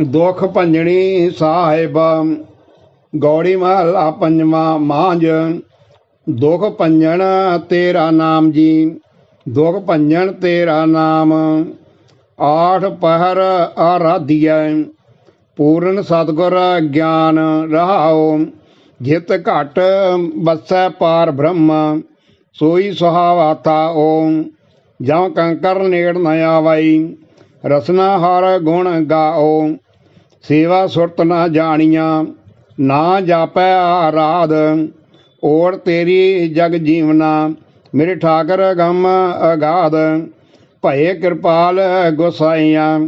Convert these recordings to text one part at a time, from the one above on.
ਦੁਖ ਭੰਜਣੀ ਸਾਹਿਬ, ਗੌੜੀ ਮਹਲਾ ਪੰਜਵਾਂ ਮਾਂਜ ਦੁਖ ਭੰਜਣ ਤੇਰਾ ਨਾਮ ਜੀ, ਦੁਖ ਭੰਜਣ ਤੇਰਾ ਨਾਮ। ਆਠ ਪਹਿਰ ਆਰਾਧਿਐ, ਪੂਰਨ ਸਤਗੁਰ ਗਿਆਨ ਰਹਾਉ। ਜਿਤ ਘਟ ਬਸੈ ਪਾਰ ਬ੍ਰਹਮ, ਸੋਈ ਸੁਹਾਵਾ ਓਮ ਜਮ ਕੰਕਰ ਨੇੜ ਨ ਆਵਈ, ਰਸਨਾ ਹਰ ਗੁਣ ਗਾਓ। ਸੇਵਾ ਸੁਰਤ ਨਾ ਜਾਣੀਆਂ, ਨਾ ਜਾਪੈ ਆਰਾਧ। ਓੜ ਤੇਰੀ ਜਗ ਜੀਵਨਾ, ਮੇਰੇ ਠਾਕਰ ਗਮ ਅਗਾਧ। ਭਏ ਕਿਰਪਾਲ ਗੁਸਾਈਆਂ,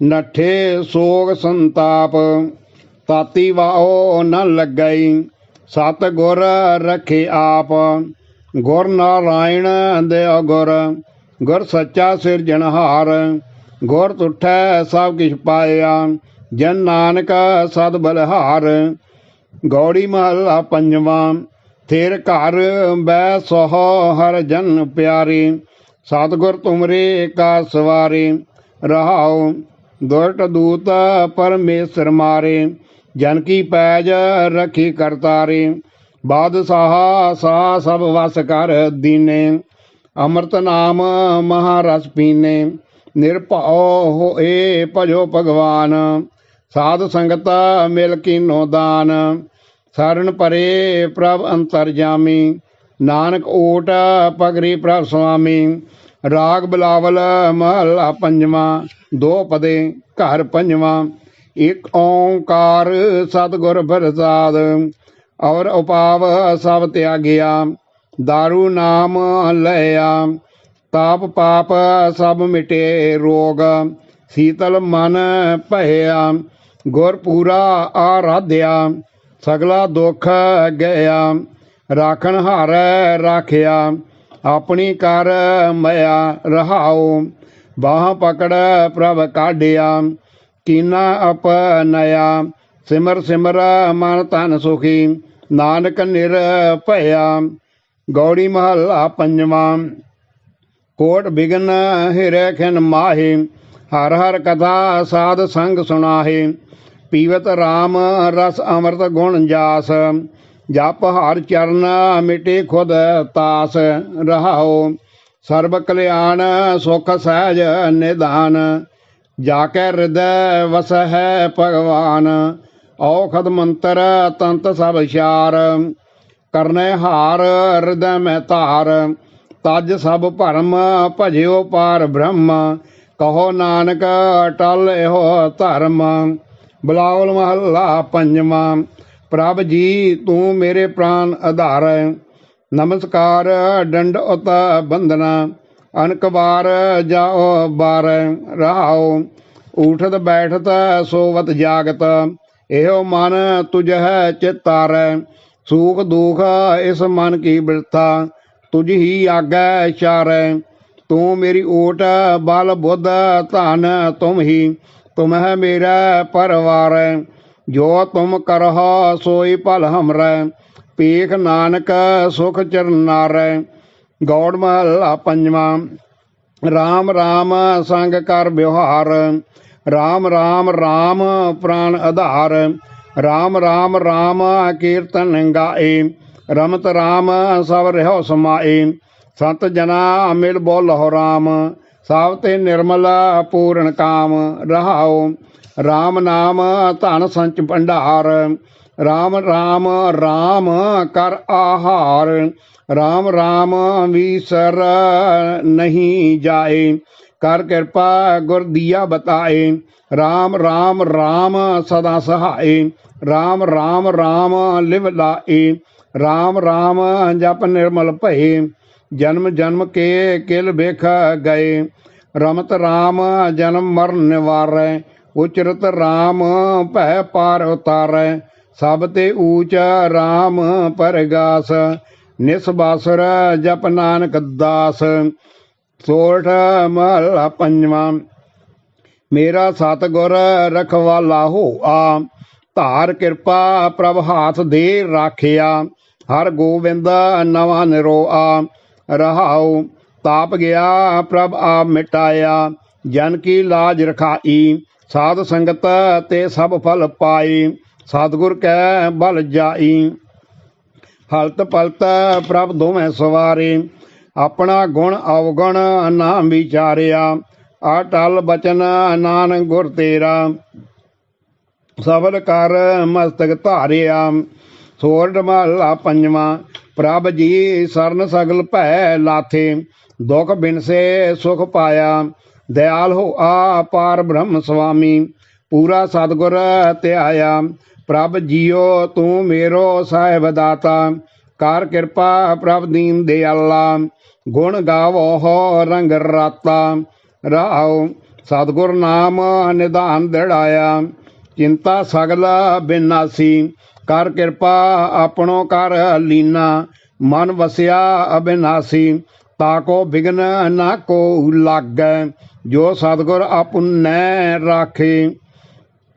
ਨਠੇ ਸੋਗ ਸੰਤਾਪ। ਤਾਤੀ ਵਾਓ ਨ ਲੱਗਈ ਸਤ ਗੁਰ ਰਖੇ ਆਪ। ਗੁਰ ਨਾਰਾਇਣ ਦੇ ਗੁਰ ਗੁਰ ਸੱਚਾ ਸਿਰਜਣਹਾਰ। ਗੁਰ ਤੁਠੈ ਸਭ ਕਿਛ ਪਾਇਆ ਜਨ ਨਾਨਕ ਸਦ ਬਲਹਾਰ, ਗੌੜੀ ਮਹਲਾ ਪੰਜਵਾਂ ਤੇਰ ਘਰ ਬੈ ਸੋਹ ਹਰ ਜਨ ਪਿਆਰੇ, ਸਤਿਗੁਰ ਤੁਮਰੇ ਕਾ ਸਵਾਰੇ, ਰਹਾਉ ਦੁਰਟ ਦੂਤ ਪਰਮੇਸ਼ਰ ਮਾਰੇ, ਜਨ ਕੀ ਪੈਜ ਰਖੀ ਕਰਤਾਰੇ, ਬਾਦਸ਼ਾਹ ਸਾ ਸਭ ਵਸ ਕਰ ਦੀਨੇ, ਅੰਮ੍ਰਿਤ ਨਾਮ ਮਹਾਰਸ ਪੀਨੇ, ਨਿਰਭਉ ਹੋਏ ਭਜੋ ਭਗਵਾਨ। ਸਾਧ ਸੰਗਤ ਮਿਲ ਕੀਨੋ ਦਾਨ, ਸਰਨ ਪਰੇ ਪ੍ਰਭ ਅੰਤਰਜਾਮੀ ਨਾਨਕ ਓਟ ਪਗਰੀ ਪ੍ਰਭ ਸੁਆਮੀ, ਰਾਗ ਬਲਾਵਲ ਮਹਲਾ ਪੰਜਵਾਂ, ਦੋ ਪਦੇ ਘਰ ਪੰਜਵਾਂ, ਇੱਕ ਓੰਕਾਰ ਸਤਿਗੁਰ ਪ੍ਰਸਾਦ, ਔਰ ਉਪਾਵ ਸਭ ਤਿਆਗਿਆ दारू ਨਾਮ ਲਿਆ, ਤਾਪ ਪਾਪ ਸਭ ਮਿਟੇ ਰੋਗ, ਸੀਤਲ ਮਨ ਭਇਆ ਗੁਰ ਪੂਰਾ ਆਰਾਧਿਆ, ਸਗਲਾ ਦੁੱਖ ਗਿਆ ਰਾਖਣ ਹਾਰ ਰਾਖਿਆ, ਆਪਣੀ ਕਰ ਮਇਆ ਰਹਾਉ, ਬਾਹ ਪਕੜ ਪ੍ਰਭ ਕਾਢਿਆ, ਕੀਨਾ ਅਪਨਇਆ ਸਿਮਰ ਸਿਮਰ ਮਨ ਤਨ ਸੁਖੀ, ਨਾਨਕ ਨਿਰ ਭਇਆ, ਗੌੜੀ ਮਹੱਲਾ ਪੰਜਵਾਂ, ਕੋਟ ਬਿਗਨ ਹਿਰੇ ਖਿਨ ਮਾਹੇ, ਹਰ ਹਰ ਕਥਾ ਸਾਧ ਸੰਗ ਸੁਣਾਹੇ ਪੀਵਤ RAM ਰਸ ਅੰਮ੍ਰਿਤ ਗੁਣ ਜਾਸ, ਜਪ ਹਰ ਚਰਨ ਮਿਟੇ ਖੁਦ ਤਾਸ ਰਹਾਓ ਸਰਬ ਕਲਿਆਣ ਸੁਖ ਸਹਿਜ ਨਿਦਾਨ ਜਾ ਕੇ ਹਿਰਦੈ ਵਸ ਹੈ ਭਗਵਾਨ, ਔਖਦ ਮੰਤਰ ਤੰਤ ਸਭ ਸ਼ਾਰ, ਕਰਨੇ ਹਾਰ ਹਿਰਦੈ ਮੈਂ ਧਾਰ, ਤਜ ਸਭ ਭਰਮ ਭਜਿਓ ਪਾਰ ਬ੍ਰਹਮ, ਕਹੋ ਨਾਨਕ ਅਟਲ ਇਹੋ ਧਰਮ ਬਲਾਵਲ ਮਹੱਲਾ ਪੰਜਵਾਂ। ਪ੍ਰਭ ਜੀ, ਤੂੰ ਮੇਰੇ ਪ੍ਰਾਨ ਆਧਾਰ ਨਮਸਕਾਰ, ਡੰਡ ਉਤ ਬੰਦਨਾ ਅਨਕ ਵਾਰ ਜਾਓ ਬਾਰ, ਰਹਾਓ। ਉਠਤ ਬੈਠਤ ਸੋਵਤ ਜਾਗਤ। ਇਹੋ ਮਨ ਤੁਝ ਹੈ ਚਿਤਾਰ। ਸੂਖ ਦੁਖ ਇਸ ਮਨ ਕੀ ਬਿਰਥਾ। ਤੁਝ ਹੀ ਆਗੈ ਚਾਰੈ। ਤੂੰ ਮੇਰੀ ਓਟ ਬਲ ਬੁੱਧ ਧਨ ਤੁਮ ਹੀ। ਤੁਮ ਹੈ ਮੇਰਾ ਪਰਵਾਰ, ਜੋ ਤੁਮ ਕਰਹੁ ਸੋਈ ਭਲ ਹਮਰੈ। ਪੀਖ ਨਾਨਕ ਸੁਖ ਚਰਨਾਰੈ ਗੌੜ ਮਹਲਾ ਪੰਜਵਾਂ। RAM RAM ਸੰਗ ਕਰ ਵਿਵਹਾਰ। RAM RAM RAM ਪ੍ਰਾਨ ਆਧਾਰ। RAM RAM RAM ਕੀਰਤਨ ਗਾਏ। ਰਮਤ RAM ਸਭ ਰਹਿਓ ਸਮਾਏ। ਸਤ ਜਨਾ ਮਿਲ ਬੋਲਹੁ RAM ਸਭ ਤੇ ਨਿਰਮਲ ਪੂਰਨ ਕਾਮ ਰਹਾਉ। RAM ਨਾਮ ਧਨ ਸੰਚ ਭੰਡਾਰ। RAM RAM RAM ਕਰ ਆਹਾਰ। RAM RAM ਵੀਸਰ ਨਹੀਂ ਜਾਏ। ਕਰ ਕਿਰਪਾ ਗੁਰ ਦੀਆ ਬਤਾਏ। RAM RAM RAM ਸਦਾ ਸਹਾਏ। RAM RAM RAM ਲਿਵ ਲਾਏ। RAM RAM ਜਪ ਨਿਰਮਲ ਭਏ। ਜਨਮ ਜਨਮ ਕੇ ਕਿਲ ਵੇਖ ਗਏ। ਰਮਤ RAM ਜਨਮ ਮਰਨ ਨਿਵਾਰੈ। ਉਚਰਤ RAM ਭੈ ਪਾਰ ਉਤਾਰੈ। ਸਭ ਤੇ ਊਚ RAM ਪਰਗਾਸ। ਨਿਸਬਾਸੁਰ ਜਪ ਨਾਨਕ ਦਾਸ। ਸੋਠ ਮਹਲਾ ਪੰਜਵਾਂ। ਮੇਰਾ ਸਤਗੁਰ ਰਖਵਾਲਾ ਹੋ ਆ। ਧਾਰ ਕਿਰਪਾ ਪ੍ਰਭ ਹਾਥ ਦੇ ਰਾਖਿਆ। ਹਰ ਗੋਬਿੰਦ ਨਵਾਂ ਨਿਰੋ ਆ ਰਹਾਉ, ਤਾਪ ਗਿਆ, ਪ੍ਰਭ ਆਪ ਮਿਟਾਇਆ, ਜਨ ਕੀ ਲਾਜ ਰਖਾਈ, ਸਾਧ ਸੰਗਤ ਤੇ ਸਭ ਫਲ ਪਾਈ, ਸਤਿਗੁਰ ਕੈ ਬਲ ਜਾਈ। ਹਲਤ ਪਲਤ ਪ੍ਰਭ ਦੋਵੇਂ ਸਵਾਰੇ, ਆਪਣਾ ਗੁਣ ਅਵਗੁਣ ਨਾਮ ਵਿਚਾਰਿਆ, ਅਟਲ ਬਚਨ ਨਾਨਕ ਗੁਰ ਤੇਰਾ। ਸਬਲ ਕਰ ਮਸਤਕ ਧਾਰਿਆ ਸੋਰਠ ਮਹਲਾ ਪੰਜਵਾਂ ਪ੍ਰਭ ਜੀ ਸਰਨ ਸਗਲ ਭੈ ਲਾਥੇ, ਦੁਖ ਬਿਨਸੇ ਸੁਖ ਪਾਇਆ। ਦਇਆਲ ਹੋ ਆ ਪਾਰ ਬ੍ਰਹਮ ਸੁਆਮੀ ਪੂਰਾ ਸਤਗੁਰ ਧਿਆਇਆ। ਪ੍ਰਭ ਜੀਓ ਤੂੰ ਮੇਰੋ ਸਾਹਿਬ ਦਾਤਾ, ਕਰ ਕਿਰਪਾ ਪ੍ਰਭ ਦੀਨ ਦਿਆਲਾ। ਗੁਣ ਗਾਵੋ ਹੋ ਰੰਗ ਰਾਤਾ ਰਾਉ ਸਤਗੁਰ ਨਾਮ ਨਿਧਾਨ ਦਿੜਾਇਆ। ਚਿੰਤਾ ਸਗਲ ਬਿਨਾਸੀ ਕਰ ਕਿਰਪਾ ਆਪਣੋ ਕਰ ਲੀਨਾ। ਮਨ ਵਸਿਆ ਅਬਿਨਾਸੀ ਤਾਕੋ ਬਿਗਨ ਨਾ ਕੋ ਲਾਗੈ। ਜੋ ਸਤਗੁਰ ਆਪੁਨੈ ਰਾਖੇ।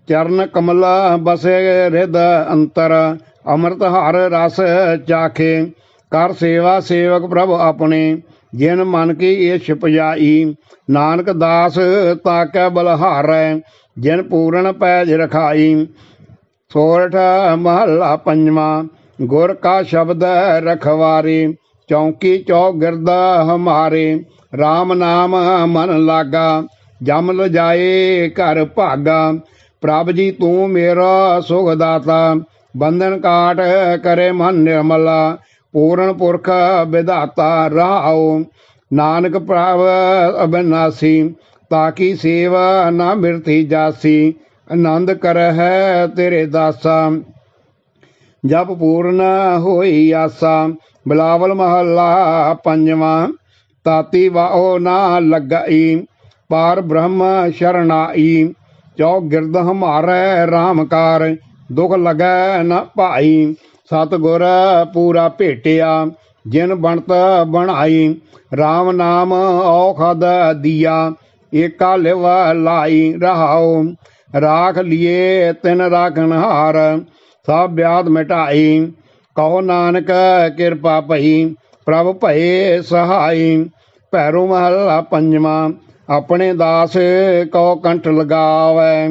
ਚਰਨ ਕਮਲ ਬਸੇ ਰਿਦ ਅੰਤਰ, ਅੰਮ੍ਰਿਤ ਹਰ ਰਸ ਚਾਖੇ। ਕਰ ਸੇਵਾ ਸੇਵਕ ਪ੍ਰਭ ਆਪਣੇ, ਜਿਨ ਮਨ ਕੀ ਇਛ ਪਜਾਈ ਨਾਨਕ ਦਾਸ ਤਾਕੈ ਬਲਹਾਰੈ, ਜਿਨ ਪੂਰਨ ਪੈਜ ਰਖਾਈ। ਸੋਰਠ ਮਹੱਲਾ ਪੰਜਵਾਂ, ਗੁਰ ਕਾ ਸ਼ਬਦ ਰਖਵਾਰੇ, ਚੌਂਕੀ ਚੌਕ ਹਮਾਰੇ RAM ਨਾਮ ਮਨ ਲਾਗਾ, ਜਮ ਲਜਾਏ ਘਰ ਭਾਗਾ, ਪ੍ਰਭ ਜੀ ਤੂੰ ਮੇਰਾ ਸੁਖ ਦਾਤਾ, ਬੰਧਨ ਕਾਟ ਕਰੇ ਮਨ ਨਿਰਮਲਾ, ਪੂਰਨ ਪੁਰਖ ਵਿਧਾਤਾ ਰਾਉ ਨਾਨਕ ਪ੍ਰਭ ਅਬਨਾਸੀ ਤਾਕੀ ਸੇਵਾ ਨਾ ਮਿਰਤੀ ਜਾਸੀ ਆਨੰਦ ਕਰਹਿ ਤੇਰੇ ਦਾਸਾ, ਜਪ ਪੂਰਨ ਹੋਈ ਆਸਾ। ਬਲਾਵਲ ਮਹੱਲਾ ਪੰਜਵਾਂ, ਤਾਤੀ ਵਾਓ ਨਾ ਲੱਗਈ, ਪਾਰ ਬ੍ਰਹਮ ਸ਼ਰਨਾਈ ਚੌ ਗਿਰਦ ਹਮਾਰੇ ਰਾਮਕਾਰ ਦੁਖ ਲਗੈ ਨ ਭਾਈ। ਸਤਗੁਰ ਪੂਰਾ ਭੇਟਿਆ, ਜਿਨ ਬਣਤ ਬਣਾਈ। RAM ਨਾਮ ਔਖਦ ਦੀਆ, ਏਕਾ ਲਿਵ ਲਾਈ ਰਹਾਉ। ਰਾਖ ਲਿਏ ਤਿਨ ਰਾਖਣ ਹਾਰ, ਸਭ ਬਿਆਦ ਮਿਟਾਈ। ਕਹੋ ਨਾਨਕ, ਕਿਰਪਾ ਭਈ ਪ੍ਰਭ ਭਏ ਸਹਾਈ। ਭੈਰੋ ਮਹੱਲਾ ਪੰਜਵਾਂ, ਆਪਣੇ ਦਾਸ ਕੋ ਕੰਠ ਲਗਾਵੈ।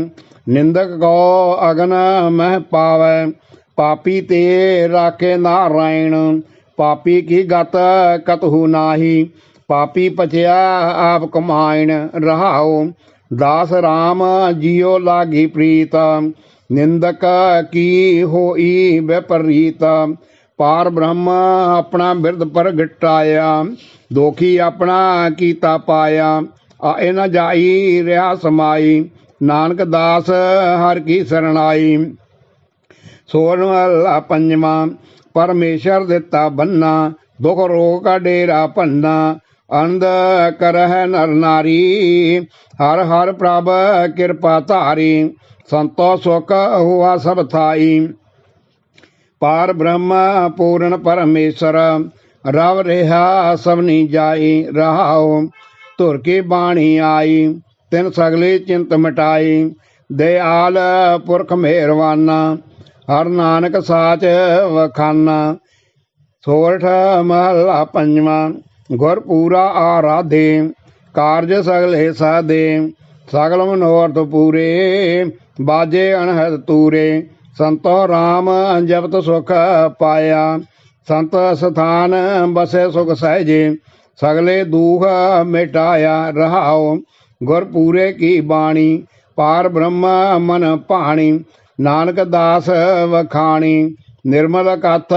ਨਿੰਦਕ ਕੋ ਅਗਨ ਮਹਿ ਪਾਵੈ। ਪਾਪੀ ਤੇ ਰਾਖੇ ਨਾਰਾਇਣ ਪਾਪੀ ਕੀ ਗਤ ਕਤਹੂ ਨਾਹੀ। ਪਾਪੀ ਪਚਿਆ ਆਪ ਕਮਾਇਣ ਰਹਾਓ ਦਾਸ RAM ਜਿਉ ਲਾਗੀ ਪ੍ਰੀਤ, ਨਿੰਦਕ ਕੀ ਹੋਈ ਵਿਪਰੀਤ। ਪਾਰ ਬ੍ਰਹਮ ਆਪਣਾ ਬਿਰਧ ਪ੍ਰਗਟਾਇਆ, ਦੋਖੀ ਆਪਣਾ ਕੀਤਾ ਪਾਇਆ। ਆਏ ਨ ਜਾਈ, ਰਿਹਾ ਸਮਾਈ, ਨਾਨਕ ਦਾਸ ਹਰ ਕੀ ਸਰਣਾਈ ਸੋਨ ਵਾਲਾ ਪੰਜਵਾਂ, ਪਰਮੇਸ਼ਰ ਦਿੱਤਾ ਬੰਨਾ, ਦੁਖ ਰੋਗ ਕਾ ਡੇਰਾ ਭੰਨਾ। ਅੰਧ ਕਰਹਿ ਨਰ ਨਾਰੀ, ਹਰ ਹਰ ਪ੍ਰਭ ਕਿਰਪਾ ਧਾਰੀ, ਸੰਤੋ ਸੁਖ ਹੁਆ ਸਭ ਥਾਈ। ਪਾਰ ਬ੍ਰਹਮ ਪੂਰਨ ਪਰਮੇਸ਼ਰ, ਰਵ ਰਿਹਾ ਸਭਨੀ ਜਾਈ, ਰਹਾਉ ਧੁਰ ਕੀ ਬਾਣੀ ਆਈ, ਤਿਨ ਸਗਲੇ ਚਿੰਤ ਮਿਟਾਈ। ਦਿਆਲ ਪੁਰਖ ਮਿਹਰਵਾਨਾ, ਹਰ ਨਾਨਕ ਸਾਚ ਵਖਾਨਾ, ਸੋਰਠ ਮਹਲਾ ਪੰਜਵਾਂ। ਗੁਰ ਪੂਰਾ ਆਰਾਧੇ, ਕਾਰਜ ਸਗਲੇ ਸਾਦੇ ਸਗਲ ਮਨੋਰਥ ਪੂਰੇ, ਬਾਜੇ ਅਣਹਦ ਤੂਰੇ, ਸੰਤੋ RAM ਜਪਤ ਸੁਖ ਪਾਇਆ, ਸੰਤ ਸਥਾਨ ਬਸੇ ਸੁਖ ਸਹਿਜੇ, ਸਗਲੇ ਦੂਖ ਮਿਟਾਇਆ ਰਹਾਓ, ਗੁਰ ਪੂਰੇ ਕੀ ਬਾਣੀ, ਪਾਰ ਬ੍ਰਹਮ ਮਨ ਭਾਣੀ, ਨਾਨਕ ਦਾਸ ਵਖਾਣੀ, ਨਿਰਮਲ ਕਥ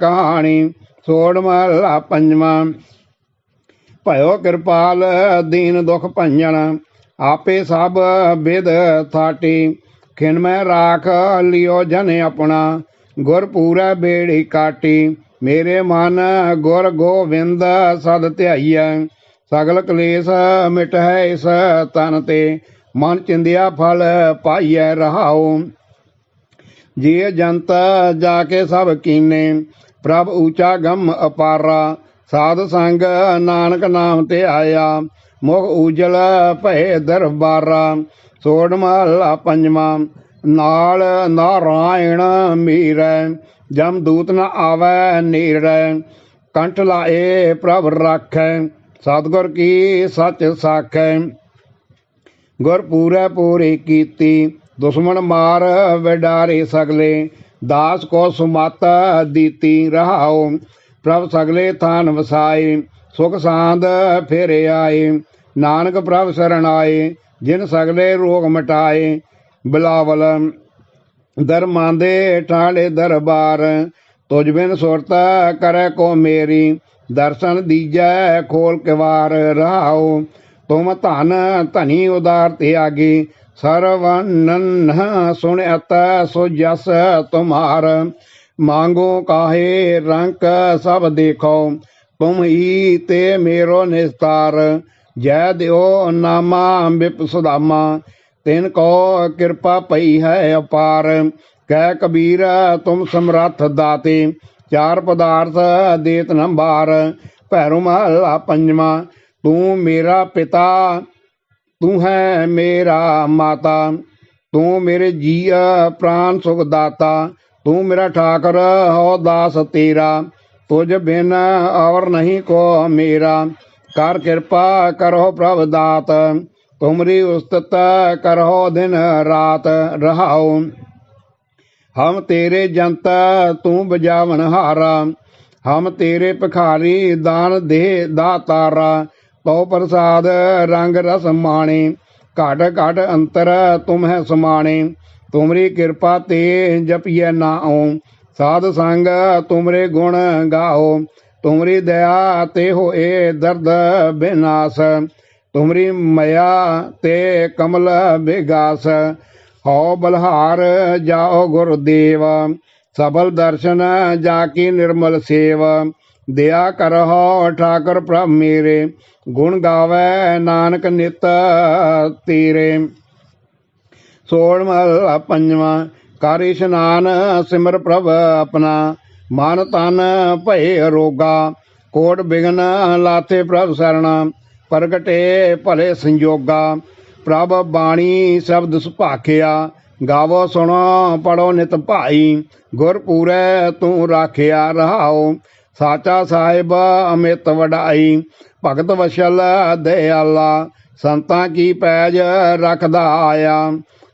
ਕਹਾਣੀ, ਸੋੜ ਮਹਲਾ ਪੰਜਵਾਂ ਭਇਓ ਕਿਰਪਾਲ, ਦੀਨ ਦੁਖ ਭੰਜਨ, ਆਪੇ ਸਭ ਵਿਦ ਥਾਟੀ। ਖਿਨ ਮੈਂ ਰਾਖ ਲਿਓ ਜਨ ਆਪਣਾ, ਗੁਰ ਪੂਰਾ ਬੇੜੀ ਕਾਟੀ। ਮੇਰੇ ਮਨ ਗੁਰ ਗੋਵਿੰਦ ਸਦ ਧਿਆਈਐ, ਸਗਲ ਕਲੇਸ਼ ਮਿਟੈ ਇਸ ਤਨ ਤੇ। ਮਨ ਚਿੰਦਿਆ ਫਲ ਪਾਈਐ ਰਹਾਉ। ਜੀ ਜੰਤ ਜਾ ਕੇ ਸਭ ਕੀਨੇ, ਪ੍ਰਭ ਊਚਾ ਗਮ ਅਪਾਰਾ। ਸਾਧ ਸੰਗ ਨਾਨਕ ਨਾਮ ਤੇ ਆਇਆ, ਮੁਖ ਉਜਲ ਭਏ ਦਰਬਾਰਾ, ਸੋੜ ਮਹਲਾ ਪੰਜਵਾਂ, ਨਾਲ ਨਾਰਾਇਣ ਮੀਰੈ, ਜਮ ਦੂਤ ਨ ਆਵੈ ਨੀਰੈ, ਕੰਠ ਲਾਏ ਪ੍ਰਭ ਰਾਖੈ, ਸਤਿਗੁਰ ਕੀ ਸੱਚ ਸਾਖੈ। ਗੁਰ ਪੂਰੇ ਪੂਰੀ ਕੀਤੀ, ਦੁਸ਼ਮਣ ਮਾਰ ਵਿਡਾਰੇ ਸਗਲੇ, ਦਾਸ ਕੋ ਸੁਮਤ ਦੀਤੀ ਰਹਾਉ ਪ੍ਰਭ ਸਗਲੇ ਥਾਨ ਵਸਾਏ, ਸੁਖ ਸਾਂਦ ਫੇਰੇ ਆਏ। ਨਾਨਕ ਪ੍ਰਭ ਸਰਣ ਆਏ, ਜਿਨ ਸਗਲੇ ਰੋਗ ਮਟਾਏ। ਬਿਲਾਵਲ ਦਰਮਾਂ ਦੇ ਠਾੜੇ ਦਰਬਾਰ ਤੁਝ ਬਿਨ ਸੁਰਤ ਕਰੈ ਕੋ ਮੇਰੀ। ਦਰਸ਼ਨ ਦੀਜੈ ਖੋਲ ਕਿਵਾਰ, ਰਹਾਉ, ਤੁਮ ਧਨ ਧਨੀ ਉਦਾਰ ਤਿਆਗੀ। ਸਰਵਨਨ ਸੁਣਿਅਤ ਸੋ ਜਸ ਤੁਮਾਰ। ਮੰਗੋ ਕਾਹੇ ਰੰਕ ਸਭ ਦੇਖੋ ਤੁਮ ਹੀ ਤੇ ਮੇਰੋ ਨਿਸਤਾਰ। ਜੈ ਦਿਓ ਨਾਮਾ ਬਿਪ ਸੁਦਾਮਾ, ਤਿਨ ਕੋ ਕਿਰਪਾ ਪਈ ਹੈ ਅਪਾਰ। ਕਹਿ ਕਬੀਰ, ਤੁਮ ਸਮਰੱਥ ਦਾਤੇ, ਚਾਰ ਪਦਾਰਥ ਦੇਤ ਨੰਬਾਰ। ਭੈਰੋ ਮਹਲਾ ਪੰਜਵਾ, ਤੂੰ ਮੇਰਾ ਪਿਤਾ, ਤੂੰ ਹੈ ਮੇਰਾ ਮਾਤਾ। ਤੂੰ ਮੇਰੇ ਜੀਆ ਪ੍ਰਾਨ ਸੁਖ ਦਾਤਾ ਤੂੰ ਮੇਰਾ ਠਾਕਰ, ਹੋ ਦਾਸ ਤੇਰਾ, ਤੁਝ ਬਿਨ ਔਰ ਨਹੀਂ ਕੋ ਮੇਰਾ। ਕਰ ਕਿਰਪਾ ਕਰੋ ਪ੍ਰਭ ਦਾਤ, ਤੁਮਰੀ ਉਸਤਤ ਕਰੋ ਦਿਨ ਰਾਤ ਰਹਾਉ। ਹਮ ਤੇਰੇ ਜੰਤ ਤੂੰ ਬਜਾਵਨ ਹਾਰਾ, ਹਮ ਤੇਰੇ ਭਿਖਾਰੀ ਦਾਨ ਦੇ ਦਾਤਾਰਾ। ਤੋ ਪ੍ਰਸਾਦ ਰੰਗ ਰਸ ਮਾਣੇ, ਘਟ ਘਟ ਅੰਤਰ ਤੁਮ ਹੈ ਸਮਾਣੇ। ਤੁਮਰੀ ਕਿਰਪਾ ਤੇ ਜਪੀਐ ਨਾਉ ਸਾਧ ਸੰਗ ਤੁਮਰੇ ਗੁਣ ਗਾਓ। ਤੁਮਰੀ ਦਇਆ ਤੇ ਹੋਏ ਦਰਦ ਬਿਨਾਸ਼। ਤੁਮਰੀ ਮਇਆ ਤੇ ਕਮਲ ਬਿਗਾਸ। ਹਉ ਬਲਹਾਰ ਜਾਓ ਗੁਰਦੇਵ। ਸਬਲ ਦਰਸ਼ਨ ਜਾ ਕੀ ਨਿਰਮਲ ਸੇਵ। ਦਇਆ ਕਰਹੁ ਠਾਕੁਰ ਪ੍ਰਭ ਮੇਰੇ। ਗੁਣ ਗਾਵੇ ਨਾਨਕ ਨਿਤ ਤੇਰੇ। ਸੋੜ ਮਹਲਾ ਪੰਜਵਾ, ਕਰ ਇਸ਼ਨਾਨ ਸਿਮਰ ਪ੍ਰਭ ਆਪਣਾ, ਮਨ ਤਨ ਭਏ ਰੋਗਾ, ਕੋਟ ਬਿਗਨ ਲਾਤੇ ਪ੍ਰਭ ਸਰਣਾ, ਪ੍ਰਗਟੇ ਭਲੇ ਸੰਜੋਗਾ, ਪ੍ਰਭ ਬਾਣੀ ਸ਼ਬਦ ਸੁਭਾਖਿਆ, ਗਾਵੋ ਸੁਣੋ ਪੜੋ ਨਿਤ ਭਾਈ, ਗੁਰ ਤੂੰ ਰਾਖਿਆ ਰਹਾਓ ਸਾਚਾ ਸਾਹਿਬ ਅਮਿਤ ਵਡਾਈ, ਭਗਤ ਵਸ਼ਲ ਦਇਆਲਾ, ਸੰਤਾਂ ਕੀ ਪੈਜ ਰੱਖਦਾ ਆਇਆ।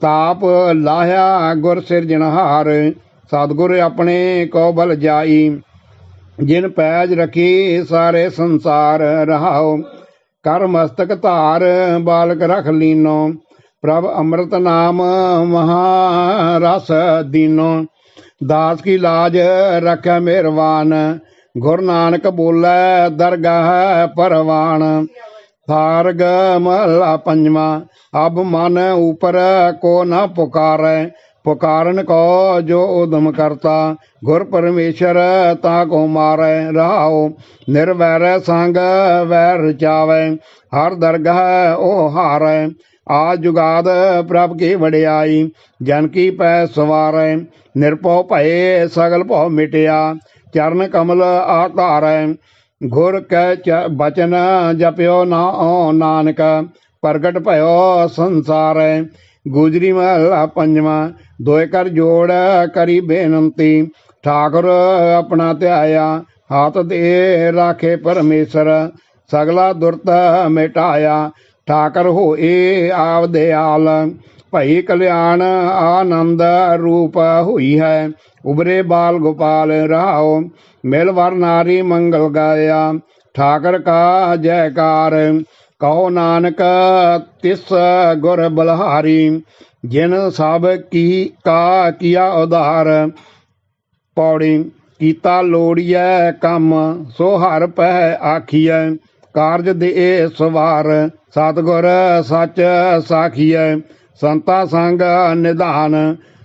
ਤਾਪ ਲਾਹਿਆ ਗੁਰ ਸਿਰਜਣਹਾਰ ਸਤਿਗੁਰ ਆਪਣੇ ਕੋ ਬਲ ਜਾਈ। ਜਿਨ ਪੈਜ ਰਖੀ ਸਾਰੇ ਸੰਸਾਰ ਰਹਾਓ ਕਰ ਮਸਤਕ ਧਾਰ, ਬਾਲਕ ਰਖ ਲੀਨੋ। ਪ੍ਰਭ ਅੰਮ੍ਰਿਤ ਨਾਮ ਮਹਾ ਰਸ ਦੀਨੋ। ਦਾਸ ਕੀ ਲਾਜ ਰੱਖੈ ਮਿਹਰਵਾਨ ਗੁਰ ਨਾਨਕ ਬੋਲੇ ਦਰਗਾਹ ਪਰਵਾਨ। ਸਾਰਗ ਮਹਲਾ ਪੰਜਵਾ ਅਬ ਮਨ ਉਪਰ ਕੋ ਨਾ ਪੁਕਾਰੈ ਪੁਕਾਰਨ ਕੋ ਜੋ ਉਦਮ ਕਰਤਾ ਗੁਰ ਪਰਮੇਸ਼ਰ ਤਾ ਕੋ ਮਾਰੈ ਰਹਾਉ ਨਿਰਵੈਰ ਸੰਗ ਵੈਰ ਰਚਾਵੈ ਹਰ ਦਰਗਾਹ ਉਹ ਹਾਰੈ ਆ ਜੁਗਾਦ ਪ੍ਰਭ ਕੀ ਵਡਿਆਈ ਜਨ ਕੀ ਪੈ ਸਵਾਰੈ ਨਿਰਭਉ ਭਏ ਸਗਲ ਭਉ ਮਿਟਿਆ ਚਰਨ ਕਮਲ ਆਧਾਰੈ ਗੁਰ ਕੈ ਬਚਨ ਜਪਿਓ ਨਾਉ ਨਾਨਕ, ਪ੍ਰਗਟ ਭਇਓ ਸੰਸਾਰੈ। ਗੁਜਰੀ ਮਹਲਾ ਪੰਜਵਾ ਦੋਇ ਕਰ ਜੋੜ ਕਰੀ ਬੇਨੰਤੀ। ਠਾਕੁਰ ਆਪਣਾ ਧਿਆਇਆ, ਹੱਥ ਦੇ ਰਾਖੇ ਪਰਮੇਸ਼ਰ। ਸਗਲਾ ਦੁਰਤ ਮਿਟਾਇਆ, ਠਾਕਰ ਹੋਏ ਆਪ ਦਿਆਲ ਭਈ ਕਲਿਆਣ ਆਨੰਦ ਰੂਪ ਹੋਈ ਹੈ। ਉਬਰੇ ਬਾਲ ਗੋਪਾਲ ਰਹਾਓ ਮਿਲ ਵਰ ਨਾਰੀ ਮੰਗਲ ਗਾਇਆ। ਠਾਕਰ ਕਾ ਜੈਕਾਰ ਕਹੋ ਨਾਨਕ ਤਿਸ ਗੁਰ ਬਲਹਾਰੀ। ਜਿਨ ਸਭ ਕੀ ਕਾ ਕੀਆ ਉਧਾਰ, ਪੌੜੀ ਕੀਤਾ ਲੋੜੀਐ ਕੰਮ, ਸੋ ਹਰ ਪਹਿ ਆਖੀਐ। ਕਾਰਜ ਦੇ ਸਵਾਰ, ਸਤਿਗੁਰ ਸੱਚ ਸਾਖੀਐ। ਸੰਤਾ ਸੰਗ ਨਿਧਾਨ,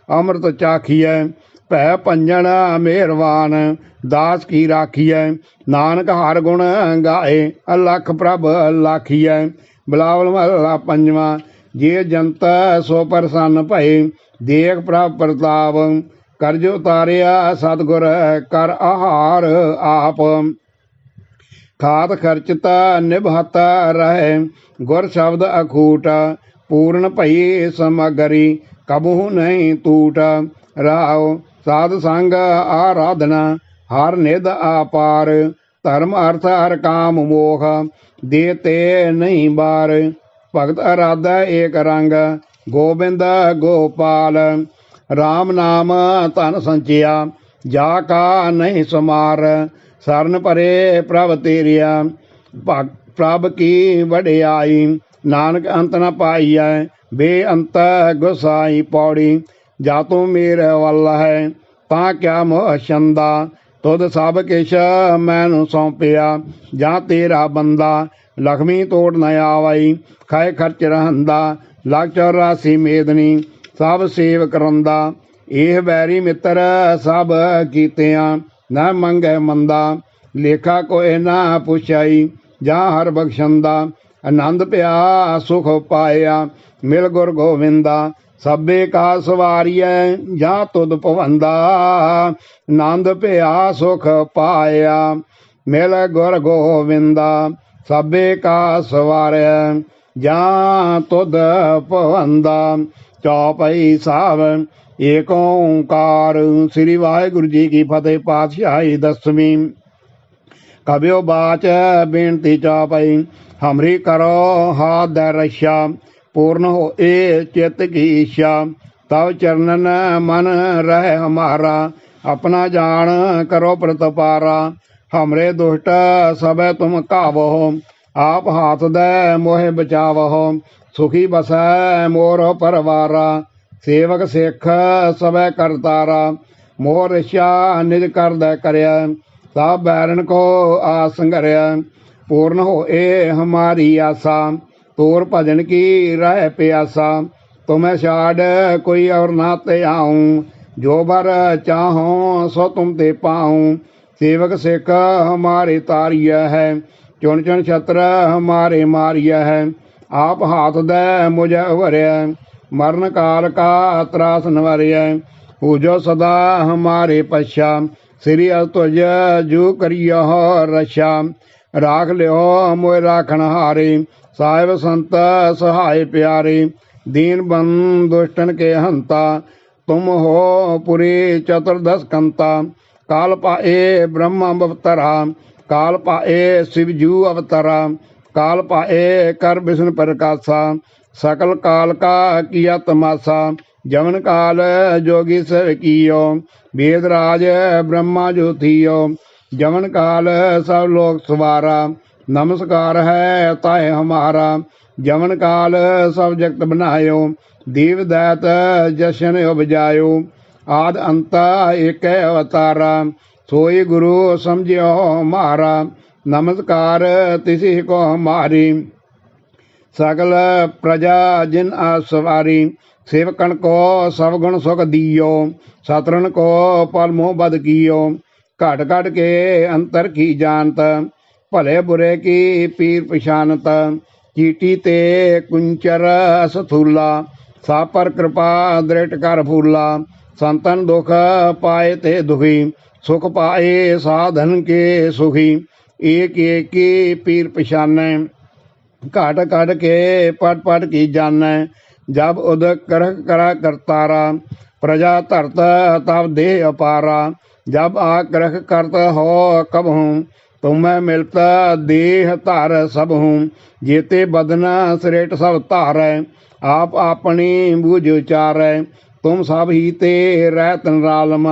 ਅੰਮ੍ਰਿਤ ਚਾਖੀਐ, ਭੈ ਪੰਜਣ ਮਿਹਰਵਾਨ ਦਾਸ ਕੀ ਰਾਖੀਐ, ਨਾਨਕ ਹਰ ਗੁਣ ਗਾਏ, ਅਲਖ ਪ੍ਰਭ ਲਾਖੀਐ, ਬਲਾਵਲ ਮਹਲਾ ਪੰਜਵਾ, ਜੇ ਜੰਤ ਸੋ ਪ੍ਰਸੰਨ ਭਏ, ਦੇਖ ਪ੍ਰਭ ਪ੍ਰਤਾਪ ਕਰਜ ਉਤਾਰਿਆ ਸਤਿਗੁਰ, ਕਰ ਆਹਾਰ ਆਪ। ਖਾਤ ਖਰਚਤਾ ਨਿਭਾਤਾ ਰਹਿ, ਗੁਰ ਸ਼ਬਦ ਅਖੂਟ ਪੂਰਨ ਭਈ ਸਮਗਰੀ ਕਬੂ ਨਹੀਂ ਟੂਟ ਰਾਉ ਸਾਧ ਸੰਗ ਆਰਾਧਨਾ, ਹਰ ਨਿਧ ਆਪਾਰ ਧਰਮ ਅਰਥ ਹਰ ਕਾਮ ਮੋਖ ਦੇ ਤੇ ਨਹੀਂ ਬਾਰ। ਭਗਤ ਅਰਾਧਾ ਏਕ ਰੰਗ, ਗੋਬਿੰਦ ਗੋਪਾਲ। RAM ਨਾਮ ਧਨ ਸੰਚਿਆ, ਜਾ ਕਾ ਨਹੀਂ ਸਮਾਰ। ਸਰਨ ਭਰੇ ਪ੍ਰਭ ਤੇਰਿਆ, ਭਗ ਪ੍ਰਭ ਕੀ ਵਡਿਆਈ। ਨਾਨਕ ਅੰਤ ਨ ਪਾਈਐ, ਬੇਅੰਤ ਗੁਸਾਈ ਪੌੜੀ, ਜਾ ਤੂੰ ਮੇਰੇ ਵੱਲ ਹੈ, ਤਾਂ ਕਿਆ ਮੋਹ ਛੰਦਾ? ਤੁਧ ਸਭ ਕਿਛ ਮੈਨੂੰ ਸੌਂਪਿਆ, ਜਾਂ ਤੇਰਾ ਬੰਦਾ, ਲਖਮੀ ਤੋੜ ਨ ਆਵਈ ਖਾਏ ਖਰਚ ਰਹੰਦਾ, ਲੱਖ ਚੌਰਾਸੀ ਮੇਦਨੀ, ਸਭ ਸੇਵ ਕਰੰਦਾ ਇਹ ਬੈਰੀ ਮਿੱਤਰ ਸਭ ਕੀਤਿਆਂ, ਨਾ ਮੰਗੇ ਮੰਦਾ, ਲੇਖਾ ਕੋਏ ਨਾ ਪੁੱਛਾਈ, ਜਾਂ ਹਰ ਬਖਸ਼ੰਦਾ ਆਨੰਦ ਪਿਆ, ਸੁਖ ਪਾਇਆ। ਮਿਲ ਗੁਰ ਗੋਵਿੰਦਾ, ਸਭੇ ਕਾ ਸਵਾਰੀਐ, ਜਾਂ ਤੁਧ ਭਵੰਦਾ। ਆਨੰਦ ਪਿਆ, ਸੁਖ ਪਾਇਆ। ਮਿਲ ਗੁਰ ਗੋਵਿੰਦਾ, ਸਭੇ ਕਾ ਸਵਾਰਿਐ, ਜਾਂ ਤੁਧ ਭਵੰਦਾ। ਚੌਪਈ ਸਾਹਿਬ ਏਕ ਓੰਕਾਰ। ਸ੍ਰੀ ਵਾਹਿਗੁਰੂ ਜੀ ਕੀ ਫਤਿਹ, ਪਾਤਸ਼ਾਹੀ ਦਸਵੀਂ। ਕਬਿਓ ਬਾਚ, ਬੇਨਤੀ ਚਾਪਈ। ਹਮਰੀ ਕਰੋ ਹਾਥ ਦਰ ਰਸ਼ਾ, ਪੂਰਨ ਹੋਏ ਚਿਤ ਕੀ ਇੱਛਾ ਤਵ ਚਰਨਨ ਮਨ ਰਹਿ ਹਮਾਰਾ, ਆਪਣਾ ਜਾਣ ਕਰੋ ਪ੍ਰਤਪਾਰਾ। ਹਮਰੇ ਦੁਸ਼ਟ ਸਭੈ ਤੁਮ ਕਾਵੋ, ਆਪ ਹਾਥ ਦੇ ਮੋਹਿ ਬਚਾਵੋ। ਸੁਖੀ ਬਸੈ ਮੋਰ ਪਰਵਾਰਾ, ਸੇਵਕ ਸਿੱਖ ਸਭੈ ਕਰਤਾਰਾ ਮੋਹ ਰਸ਼ਾ ਨਿਜ ਕਰਦਾ ਕਰਿਆ, ਸਭ ਬੈਰਨ ਕੋ ਆਸੰਗਰਿਆ ਪੂਰਨ ਹੋਏ ਹਮਾਰੀ ਆਸਾ, ਤੋਰ ਭਜਨ ਕੀ ਰਹਿ ਪਿਆਸਾ, ਤੁਮੈ ਛਾੜ ਕੋਈ ਔਰ ਨਾ ਤੇ ਆਉਂ, ਜੋ ਬਰ ਚਾਹੋ ਸੋ ਤੁਮ ਤੇ ਪਾਉ, ਸੇਵਕ ਸਿੱਖ ਹਮਾਰੇ ਤਾਰੀਆ ਹੈ, ਚੁਣ ਚੁਣ ਛਤਰ ਹਮਾਰੇ ਮਾਰੀਆ ਹੈ, ਆਪ ਹਾਥ ਦੇ ਮੁਝ ਵਰਿਆ ਮਰਨ ਕਾਲ ਕਾ ਤਰਾਸ ਨਵਰਿਆ ਹੋ ਜੋ ਸਦਾ ਹਮਾਰੇ ਪਛਾ, ਸ੍ਰੀ ਅਤੁਜ ਜੋ ਕਰਿਆ ਰਛਾ ਰਾਖ ਲਿਓ ਮੋਇ ਰਾਖਣ ਹਾਰੇ। ਸਾਹਿਬ ਸੰਤ ਸਹਾਇ ਪਿਆਰੇ। ਦੀਨ ਬੰਦ ਦੁਸ਼ਟਨ ਕੇ ਹੰਤਾ। ਤੁਮ ਹੋ ਪੁਰੀ ਚਤੁਰਦਸ ਕੰਤਾ। ਕਾਲ ਪਾਏ ਬ੍ਰਹਮ ਅਵਤਰਾ। ਕਾਲ ਪਾਏ ਸ਼ਿਵਜੂ ਅਵਤਰਾ। ਕਾਲ ਪਾਏ ਕਰ ਵਿਸ਼ਨ ਪ੍ਰਕਾਸ਼ਾ। ਸਕਲ ਕਾਲ ਕਾ ਕੀਆ ਤਮਾਸਾ। ਜਮਨ ਕਾਲ ਜੋਗੀ ਸਰ ਕੀਓ। ਵੇਦ ਰਾਜ ਬ੍ਰਹਮਾ ਜੋਤੀਓ। ਜਮਨ ਕਾਲ ਸਭ ਲੋਕ ਸਵਾਰਾ। ਨਮਸਕਾਰ ਹੈ ਤਾਏ ਹਮਾਰਾ। ਜਮਨ ਕਾਲ ਸਭ ਜਗਤ ਬਣਾਇਓ ਦੀਵ ਦਾਤ ਜਸ਼ਨ ਉਪਜਾਇਓ। ਆਦ ਅੰਤਾ ਏਕੈ ਅਵਤਾਰਾ। ਸੋਈ ਗੁਰੂ ਸਮਝਿਓ ਹਮਾਰਾ ਨਮਸਕਾਰ ਤਿਸੀ ਕੋ ਹਮਾਰੀ ਸਗਲ ਪ੍ਰਜਾ ਜਿਨ ਆਸਵਾਰੀ ਸੇਵਕਣ ਕੋ ਸਭ ਗੁਣ ਸੁਖ ਦਿਓ। ਸਤਰਨ ਕੋ ਪਲ ਮੋਹ ਬਦ ਕੀਓ। ਘਟ ਘਟ ਕੇ ਅੰਤਰ ਕੀ ਜਾਣਤ? ਭਲੇ ਬੁਰੇ ਕੀ ਪੀਰ ਪਛਾਨਤ? ਚੀਟੀ ਤੇ ਕੁੰਚਰ ਸਥੂਲਾ ਸਾ ਪਰ ਕਿਰਪਾ ਦ੍ਰਿਟ ਕਰ ਫੂਲਾ। ਸੰਤਨ ਦੁਖ ਪਾਏ ਤੇ ਦੁਖੀ, ਸੁਖ ਪਾਏ ਸਾਧਨ ਕੇ ਸੁਖੀ। ਏਕ ਏਕੀ ਪੀਰ ਪਛਾਨੈ, ਘਾਟ ਘਟ ਕੇ ਪਟ ਪਟ ਕੀ ਜਾਣੈ? ਜਬ ਉਦ ਕਰਹ ਕਰਾ ਕਰਤਾਰਾ, ਪ੍ਰਜਾ ਧਰਤ ਤਬ ਦੇ ਅਪਾਰਾ। ਜਬ ਆ ਕਰਖ ਕਰਤ ਹੋ ਕਬ ਹੂੰ ਤੁਮੈ ਮਿਲਤਾ ਦੇਹ ਧਰ ਸਭ ਹੂੰ ਜੇਤੇ ਬਦਨਾ ਸ੍ਰੇਟ ਸਭ ਧਾਰੈ, ਆਪ ਆਪਣੀ ਬੂਝ ਉਚਾਰੈ, ਤੁਮ ਸਭ ਹੀ ਤੇ ਰਹਿਤ ਨਿਰਾਲਮ,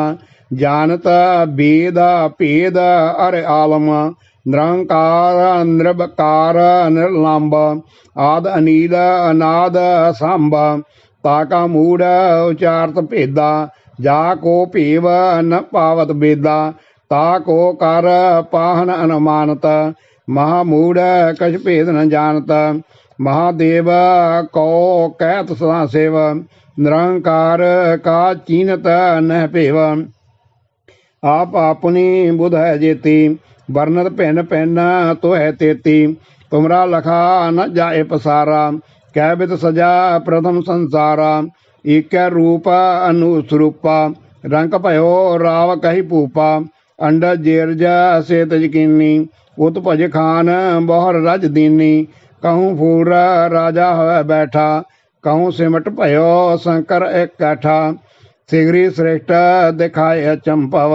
ਜਾਣਤ ਬੇਦ ਭੇਦ ਅਰ ਆਲਮ, ਨਿਰੰਕਾਰ ਨਿਰਭਕਾਰ ਨਿਰਲੰਬ, ਆਦ ਅਨੀਲ ਅਨਾਦ ਸੰਭ ਤਾਕਾ ਮੂੜ ਉਚਾਰਤ ਭੇਦਾ ਜਾ ਕੋ ਭੇਵ ਨ ਪਾਵਤ ਬੇਦਾ, ਤਾ ਕੋ ਕਰ ਪਾਹਨ ਅਨੁਮਾਨਤ ਮਹਾ ਮੂੜ ਕਛ ਭੇਦ ਨ ਜਾਣਤ, ਮਹਾਦੇਵ ਕੋ ਕਹਿਤ ਸਦਾ ਸੇਵ, ਨਿਰੰਕਾਰ ਕਾ ਚੀਨਤ ਨਹਿ ਭੇਵ। ਆਪ ਆਪਣੀ ਬੁਧ ਹੈ ਜੇਤੀ ਵਰਨਤ ਭਿੰਨ ਭਿੰਨ ਤੋ ਹੈ ਤੇਤੀ, ਤੁਮਰਾ ਲਖਾ ਨ ਜਾਏ ਪਸਾਰਾ, ਕਹਿ ਬਿਤ ਸਜਾ ਪ੍ਰਥਮ ਸੰਸਾਰਾ ਏਕੈ ਰੂਪ ਅਨੁਸਰੂਪਾ ਰੰਗ ਭਇਓ ਰਾਵ ਕਹੀ ਭੂਪਾ ਅੰਡ ਜੇਰਜ ਸੇਤ ਯਕੀਨੀ, ਉਤ ਭਜ ਖਾਨ ਬਹੁਰ ਰਜ ਦੀਨੀ, ਕਹੂੰ ਫੂਰ ਰਾਜਾ ਹੋਇ ਬੈਠਾ, ਕਹੂੰ ਸਿਮਟ ਭਇਓ ਸ਼ੰਕਰ ਇਕੱਠਾ ਸਿਗਰੀ ਸ੍ਰੇਸ਼ਟ ਦਿਖਾਏ ਚੰਪਵ,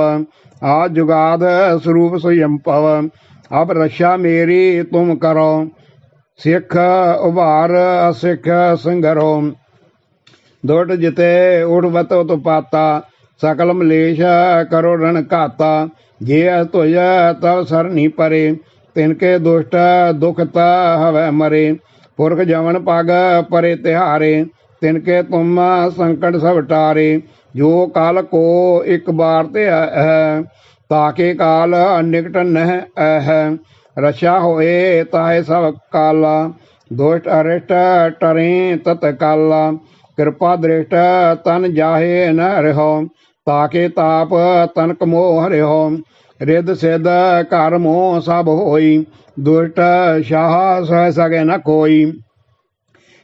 ਆ ਜੁਗਾਦ ਸਰੂਪ ਸੁਯੰਪਵ, ਅਬ ਰਸ਼ਾ ਮੇਰੀ ਤੁਮ ਕਰੋ, ਸਿੱਖ ਉਭਾਰ ਅਸਿੱਖ ਸੰਗਰੋ। ਦੁਟ ਜਿਤੇ ਉੜਵਤ ਉਤਪਾਤਾ ਸਕਲ ਮਲੇਸ਼ ਕਰੋ ਰਣ ਘਾਤਾ। ਜੇ ਧੁਜ ਤਵ ਸਰਨੀ ਪਰੇ ਤਿਨਕੇ ਦੁਸ਼ਟ ਦੁਖਤ ਹਵੈ ਮਰੇ। ਪੁਰਖ ਜਵਨ ਪਗ ਪਰੇ ਤਿਹਾਰੇ ਤਿਨਕੇ ਤੁਮ ਸੰਕਟ ਸਭ ਟਾਰੇ। ਜੋ ਕਾਲ ਕੋ ਇੱਕ ਬਾਰ ਤੇ ਹੈ ਤਾਕੇ ਕਾਲ ਨਿਕਟ ਨਹਿ ਹੈ ਰਸ਼ਾ ਹੋਏ ਤਾਹੇ ਸਭ ਕਾਲਾ, ਦੁਸ਼ਟ ਅਰਿਸ਼ਟ ਟਰੇ ਤਤ ਕਾਲਾ। ਕਿਰਪਾ ਦ੍ਰਿਸ਼ਟ ਤਨ ਜਾਹੇ ਨ ਰਹੋ, ਤਾਕੇ ਤਾਪ ਤਨ ਕਮੋ ਹਰਿਓ ਰਿੱਧ ਸਿੱਧ ਘਰ ਮੋਹ ਸਭ ਹੋਈ, ਦੁਸ਼ਟ ਸ਼ਾਹ ਸਹਿ ਸਕੇ ਨ ਕੋਈ।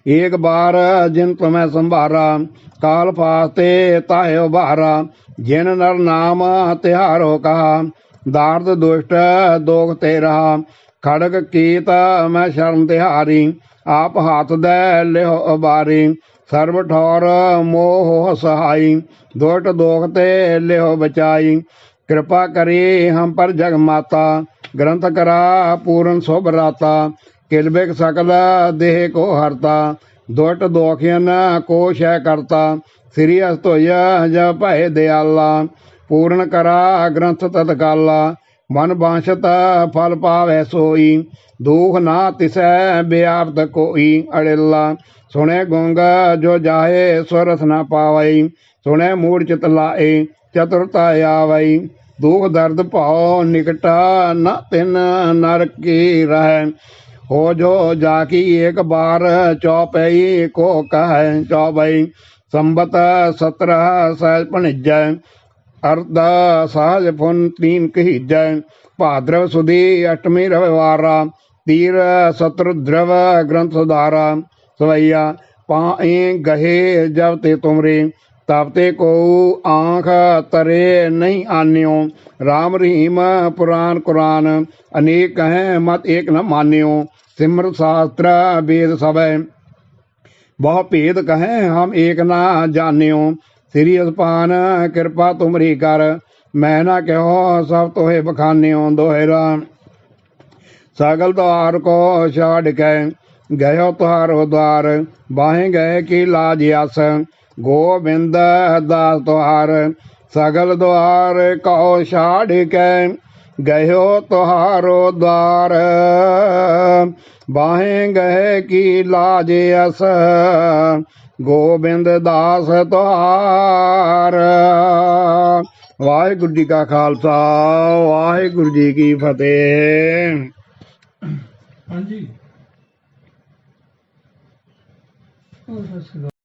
ਏਕ ਬਾਰ ਜਿਨ ਤੁਮੈ ਸੰਭਾਰਾ, ਕਾਲ ਫਾਸਤੇ ਤਾਹਿ ਉਭਾਰਾ। ਜਿਨ ਨਰ ਨਾਮ ਤਿਹਾਰੋ ਕਹਾ, ਦਾਰਦ ਦੁਸ਼ਟ ਦੋਖ ਤੇ ਰਹਾ ਖੜਗ ਕੀਤ ਮੈਂ ਸ਼ਰਮ ਤਿਹਾਰੀ, ਆਪ ਹੱਥ ਦੇ ਲਿਓ ਉਬਾਰੀ। ਸਰਬ ਠੌਰ ਮੋਹ ਸਹਾਈ, ਦੁਸ਼ਟ ਦੋਖ ਤੇ ਲਿਓ ਬਚਾਈ। ਕਿਰਪਾ ਕਰੀ ਹਮ ਪਰ ਜਗ ਮਾਤਾ, ਗ੍ਰੰਥ ਕਰਾ ਪੂਰਨ ਸੁਭ ਰਾਤਾ। ਕਿਲਬਿਕ ਸਕਲ ਦੇਹ ਕੋ ਹਰਤਾ ਦੁਟ ਦੋਖਿਆਨ ਕੋ ਸ਼ੈ ਕਰਤਾ। ਸ੍ਰੀ ਅਸਤੋਇਆ ਜ ਭੈ ਦਿਆਲਾ, ਪੂਰਨ ਕਰਾ ਗ੍ਰੰਥ ਤਤਕਾਲਾ। ਮਨ ਬਾਂਛਤ ਫਲ ਪਾਵੈ ਸੋਈ, ਦੂਖ ਨਾ ਤਿਸੈ ਬਿਆਪਤ ਕੋਈ ਅੜਿਲਾ। ਸੁਣੇ ਗੁੰਗ ਜੋ ਜਾਹੇ, ਸੁਰਸ ਨਾ ਪਾਵਈ। ਸੁਣੇ ਮੂੜ ਚਿਤ ਲਾਏ ਚਤੁਰਤਾ ਆਵਈ। ਦੁਖ ਦਰਦ ਭਾਉ ਨਿਕਟਾ ਨ ਤਿਨ ਨਰਕੀ ਰਹਿ। ਹੋ ਜੋ ਜਾ ਕੀ ਇੱਕ ਬਾਰ ਚੌਪਈ, ਕੋ ਕਹੈ ਚੌਬਈ। ਸੰਬਤ 17 ਸਹਿਜ ਭਣਿਜੈ, ਅਰਧ ਸਹਜ ਫੁਨ ਤੀਨ ਕਹੀਜੈ। ਭਾਦਰਵ ਸੁਦੀ ਅਸ਼ਟਮੀ ਰਵਿਵਾਰਾ, ਤੀਰ ਸਤਰ ਦ੍ਰਵ ਗ੍ਰੰਥ ਸੁਧਾਰਾ। ਸਵਈਆ ਪਾਏ ਗਹੇ ਜਬ ਤੇ ਤੁਮਰੇ, ਤਬ ਤੇ ਕੋ ਆਖ ਤਰੇ ਨਹੀਂ ਆਨਿਓ। ਰਾਮ ਰਹੀਮ ਪੁਰਾਨ ਕੁਰਾਨ, ਅਨੇਕ ਹੈ ਮਤ ਏਕ ਨ ਮਾਨਿਓ। ਸਿਮਰ ਸ਼ਾਸਤਰ ਵੇਦ ਸਭੈ, ਬਹੁ ਭੇਦ ਕਹੈ ਹਮ ਏਕ ਨਾ ਜਾਣਿਓ। ਸ੍ਰੀ ਅਸਪਾਨ ਕਿਰਪਾ ਤੁਮਰੀ ਕਰ, ਮੈਂ ਨਾ ਕਹੋ ਸਭ ਤੋਹੇ ਬਖਾਨਿਓ ਦੋਹਰਾ। ਸਗਲ ਦਵਾਰ ਕੋ ਛਾੜ ਕੇ ਗਇਓ ਤੁਹਾਰੋ ਦਵਾਰ ਬਾਹੇ ਗਏ ਕੀ ਲਾਜ ਅਸ ਗੋਬਿੰਦ ਦਾਸ ਤੁਹਾਰ, ਸਗਲ ਦੁਆਰ ਕਹੋ ਛਾੜ ਕੇ। ਗਇਓ ਤੁਹਾਰੋ ਦਵਾਰ ਬਾਹੇ ਗਏ ਕੀ ਲਾਜ ਅਸ ਗੋਬਿੰਦ ਦਾਸ ਤੁਹਾਰ, ਵਾਹਿਗੁਰੂ ਜੀ ਕਾ ਖਾਲਸਾ, ਵਾਹਿਗੁਰੂ ਜੀ ਕੀ ਫਤਿਹ। ਹਾਂਜੀ। ਹੋਰ ਸਤਿ ਸ਼੍ਰੀ ਅਕਾਲ